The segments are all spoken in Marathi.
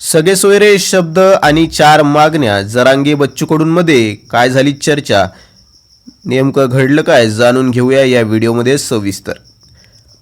सगळे सोयरे शब्द आणि चार मागण्या जरांगे बच्चूकडूंमध्ये काय झाली चर्चा? नेमकं घडलं काय जाणून घेऊया या व्हिडिओमध्ये सविस्तर.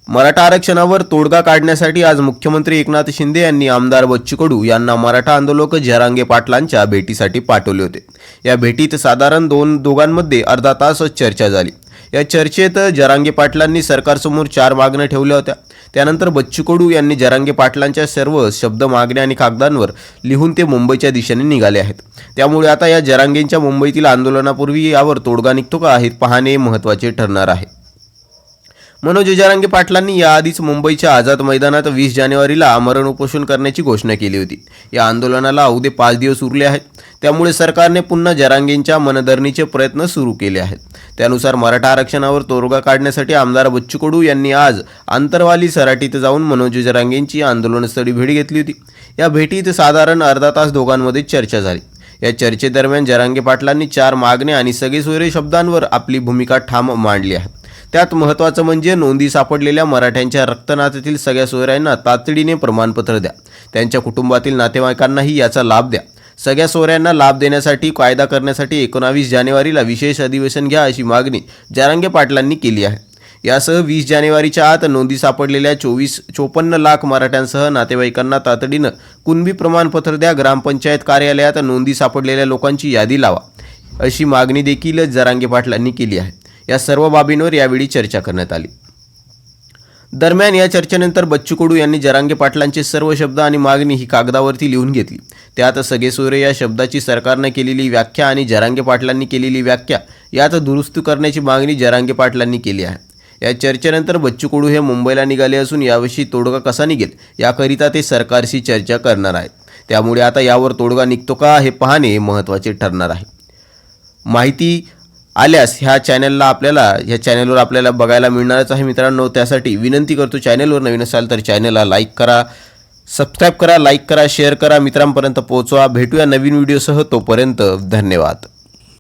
मराठा आरक्षणावर तोडगा काढण्यासाठी आज मुख्यमंत्री एकनाथ शिंदे यांनी आमदार बच्चू कडू यांना मराठा आंदोलक जरांगे पाटलांच्या भेटीसाठी पाठवले होते. या भेटीत साधारण दोन दोघांमध्ये अर्धा तास चर्चा झाली. या चर्चेत जरांगे पाटलांनी सरकारसमोर चार मागण्या ठेवल्या होत्या. त्यानंतर बच्चू कडू यांनी जरांगे पाटलांच्या सर्व शब्द मागण्या आणि कागदांवर लिहून ते मुंबईच्या दिशेने निघाले आहेत. त्यामुळे आता या जरांगेंच्या मुंबईतील आंदोलनापूर्वी यावर तोडगा निघतो का? हे पाहणे महत्त्वाचे ठरणार आहे. मनोज जरांगे पाटलांनी याआधीच मुंबईच्या आझाद मैदानात वीस जानेवारीला आमरण उपोषण करण्याची घोषणा केली होती. या आंदोलनाला अवघे पाच दिवस उरले आहेत. त्यामुळे सरकारने पुन्हा जरांगेंच्या मनधरणीचे प्रयत्न सुरू केले आहेत. त्यानुसार मराठा आरक्षणावर तोडगा काढण्यासाठी आमदार बच्चू कडू यांनी आज आंतरवाली सराटीत जाऊन मनोज जरांगेंची आंदोलनस्थळी भेट घेतली होती. या भेटीत साधारण अर्धा तास दोघांमध्ये चर्चा झाली. या चर्चेदरम्यान जरांगे पाटलांनी चार मागण्या आणि सगळे सोयरे शब्दांवर आपली भूमिका ठाम मांडली आहे. त्यात महत्त्वाचं म्हणजे नोंदी सापडलेल्या मराठ्यांच्या रक्तनात्यातील सगळ्या सोयऱ्यांना तातडीने प्रमाणपत्र द्या. त्यांच्या कुटुंबातील नातेवाईकांनाही याचा लाभ द्या. सगळ्या सोऱ्यांना लाभ देण्यासाठी कायदा करण्यासाठी एकोणावीस जानेवारीला विशेष अधिवेशन घ्या अशी मागणी जारांगे पाटलांनी केली आहे. यासह वीस जानेवारीच्या आत नोंदी सापडलेल्या चोवीस चोपन्न लाख मराठ्यांसह नातेवाईकांना तातडीनं कुणबी प्रमाणपत्र द्या ग्रामपंचायत कार्यालयात नोंदी सापडलेल्या लोकांची यादी लावा अशी मागणी देखील जरांगे पाटलांनी केली आहे. या सर्व बाबींवर यावेळी चर्चा करण्यात आली. दरम्यान या चर्चेनंतर बच्चू कडू यांनी जरांगे पाटलांचे सर्व शब्द आणि मागणी ही कागदावरती लिहून घेतली. त्यात सगळे या शब्दाची सरकारनं केलेली व्याख्या आणि जरांगे पाटलांनी केलेली व्याख्या यात दुरुस्त करण्याची मागणी जरांगे पाटलांनी केली आहे. या चर्चेनंतर बच्चू कडू हे मुंबईला निघाले असून याविषयी तोडगा कसा निघेल याकरिता ते सरकारशी चर्चा करणार आहेत. त्यामुळे आता यावर तोडगा निघतो का हे पाहणे महत्त्वाचे ठरणार आहे. माहिती आल्यास ह्या चॅनलला आपल्याला ह्या चॅनलवर आपल्याला बघायला मिळणारच आहे मित्रांनो. त्यासाठी विनंती करतो चॅनलवर नवीन असाल तर चॅनलला लाईक करा सबस्क्राईब करा लाईक करा शेअर करा. मित्रांपर्यंत पोहोचवा. भेटूया नवीन व्हिडिओसह तोपर्यंत धन्यवाद.